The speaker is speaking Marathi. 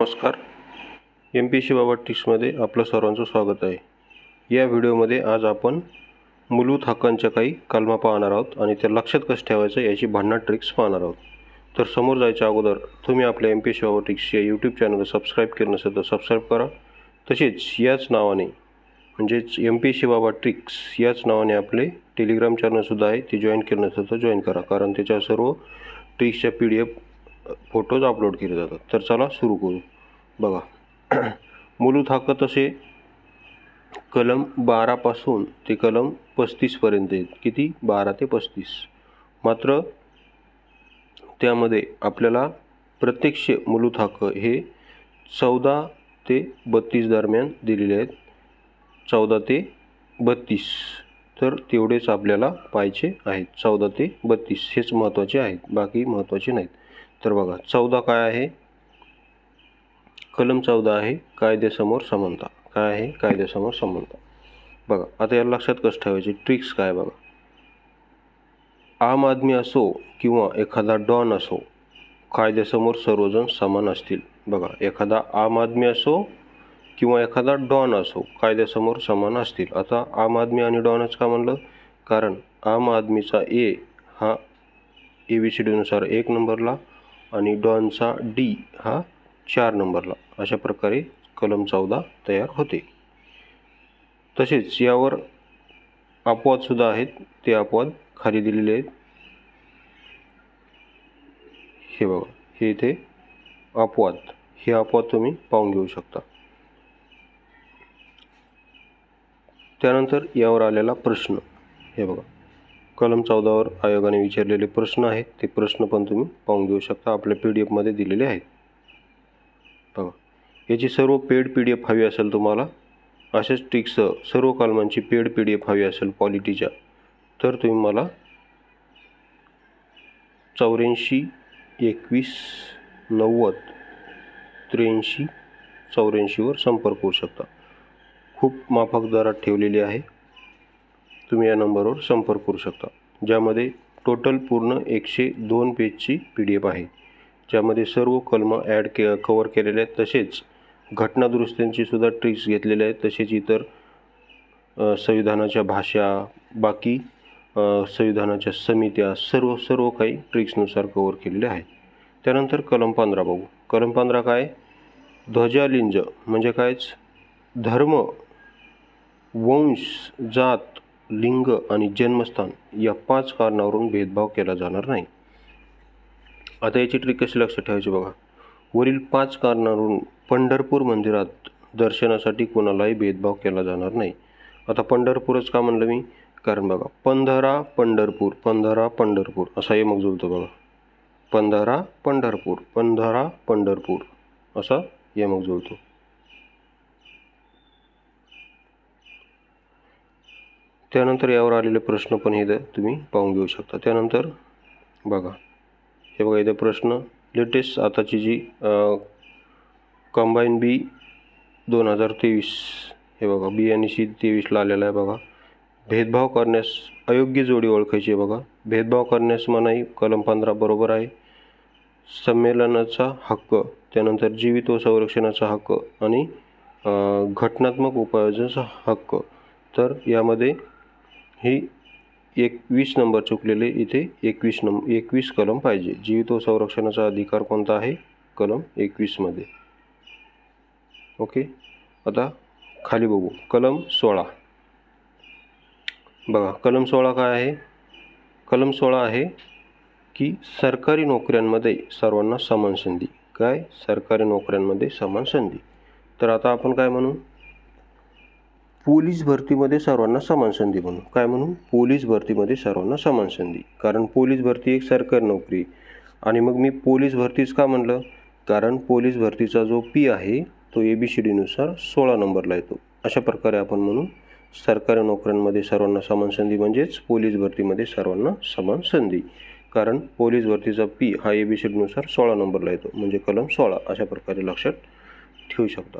नमस्कार. एम पी सी बाबा टिप्समध्ये आपलं सर्वांचं स्वागत आहे. या व्हिडिओमध्ये आज आपण मूलभूत हक्कांच्या काही कलमा पाहणार आहोत आणि त्या लक्षात कसं ठेवायचं याची भांडणा ट्रिक्स पाहणार आहोत. तर समोर जायच्या अगोदर तुम्ही आपल्या M P C Baba tricks या यूट्यूब चॅनलला सबस्क्राईब केलं नसेल तर सबस्क्राईब करा. तसेच याच नावाने म्हणजेच M P C Baba tricks याच नावाने आपले टेलिग्राम चॅनलसुद्धा आहे ते जॉईन केलं नसेल तर जॉईन करा. कारण त्याच्या सर्व ट्रिक्सच्या P D F photos upload केले जातात. तर चला सुरू करू. बघा. मूलभूत हक्क तसे कलम बारापासून ते कलम पस्तीसपर्यंत आहेत. किती? बारा ते पस्तीस. मात्र त्यामध्ये आपल्याला प्रत्यक्ष मूलभूत हक्क हे चौदा ते बत्तीस दरम्यान दिलेले आहेत. चौदा ते बत्तीस. तर तेवढेच आपल्याला पाहिजे आहेत. चौदा ते बत्तीस हेच महत्त्वाचे आहेत. बाकी महत्त्वाचे नाहीत. तर बघा चौदा काय आहे? कलम चौदा आहे कायद्यासमोर समानता. काय आहे? कायद्यासमोर समानता. बघा आता याला लक्षात कसं ठेवायचे? ट्रिक्स काय बघा? आम आदमी असो किंवा एखादा डॉन असो कायद्यासमोर सर्वजण समान असतील. बघा एखादा आम आदमी असो किंवा एखादा डॉन असो कायद्यासमोर समान असतील. आता आम आदमी आणि डॉनच का म्हणलं? कारण आम आदमीचा ए हा ए बी सी डीनुसार एक नंबरला आणि डॉनचा डी हा चार नंबरला. अशा प्रकारे कलम चौदा तयार होते. तसेच यावर अपवादसुद्धा आहेत. ते अपवाद खाली दिलेले आहेत. हे बघा हे इथे अपवाद. हे अपवाद तुम्ही पाहून घेऊ शकता. त्यानंतर यावर आलेला प्रश्न. हे बघा. कलम चौदावर आयोगाने विचारलेले प्रश्न आहेत. ते प्रश्न पण तुम्ही पाहून घेऊ शकता. आपल्या पी डी एफमध्ये दिलेले आहेत. बघा. याची सर्व पेड पी डी एफ हवी असेल तुम्हाला अशाच ट्रिक्ससह सर्व कलमांची पेड पी डी एफ हवी असेल क्वालिटीच्या तर तुम्ही मला चौऱ्याऐंशी एकवीस नव्वद त्र्याऐंशी चौऱ्याऐंशीवर संपर्क करू शकता. खूप माफक दरात ठेवलेली आहे. तुम्ही या नंबरवर संपर्क करू शकता ज्यामध्ये टोटल पूर्ण एकशे दोन पेजची पी डी एफ आहे. ज्यामध्ये सर्व कलमं ॲड के कवर केलेले आहेत तसेच घटना सुद्धा ट्रिक्स घेतलेल्या आहेत तसेच इतर संविधानाच्या भाषा बाकी संविधानाच्या समित्या सर्व सर्व काही ट्रिक्सनुसार कवर केलेले आहे त्यानंतर कलम पंधरा बघू. कलम पंधरा काय? ध्वजालिंज म्हणजे कायच? धर्म वंश जात लिंग आणि जन्मस्थान या पाच कारणावरून भेदभाव केला जाणार नाही. आता याची ट्रिक कशी लक्षात ठेवायची बघा. वरील पाच कारणावरून पंढरपूर मंदिरात दर्शनासाठी कोणालाही भेदभाव केला जाणार नाही. आता पंढरपूरच का म्हणलं मी? कारण बघा पंधरा पंढरपूर पंधरा पंढरपूर असा यमक जुळतो बघा. पंधरा पंढरपूर पंधरा पंढरपूर असा यमक जुळतो. त्यानंतर यावर आलेले प्रश्न पण हे तुम्ही पाहून घेऊ शकता. त्यानंतर बघा. हे बघा इथे प्रश्न लेटेस्ट आताची जी कंबाईन बी दोन हजार तेवीस हे बघा बी आणि सी तेवीसला आलेला आहे बघा. भेदभाव करण्यास अयोग्य जोडी ओळखायची आहे बघा. भेदभाव करण्यास मनाई कलम पंधरा बरोबर आहे. संमेलनाचा हक्क त्यानंतर जीवित व संरक्षणाचा हक्क आणि घटनात्मक उपायोजनाचा हक्क. तर यामध्ये ही एकवीस नंबर चुकलेले इथे एकवीस नंब एकवीस कलम पाहिजे. जीवित व संरक्षणाचा अधिकार कोणता आहे? कलम एकवीसमध्ये ओके? आता खाली बघू. कलम सोळा. बघा कलम सोळा काय आहे? कलम सोळा आहे की सरकारी नोकऱ्यांमध्ये सर्वांना समान संधी. काय? सरकारी नोकऱ्यांमध्ये समान संधी. तर आता आपण काय म्हणू? पोलीस भरतीमध्ये सर्वांना समान संधी म्हणू काय म्हणू पोलीस भरतीमध्ये सर्वांना समान संधी. कारण पोलीस भरती एक सरकारी नोकरी. आणि मग मी पोलीस भरतीच का म्हणलं? कारण पोलीस भरतीचा जो पी आहे तो ए बी सी डीनुसार सोळा नंबरला येतो. अशा प्रकारे आपण म्हणू सरकारी नोकऱ्यांमध्ये सर्वांना समान संधी म्हणजेच पोलीस भरतीमध्ये सर्वांना समान संधी. कारण पोलीस भरतीचा पी हा ए बी सी डीनुसार सोळा नंबरला येतो. म्हणजे कलम सोळा अशा प्रकारे लक्षात ठेवू शकता.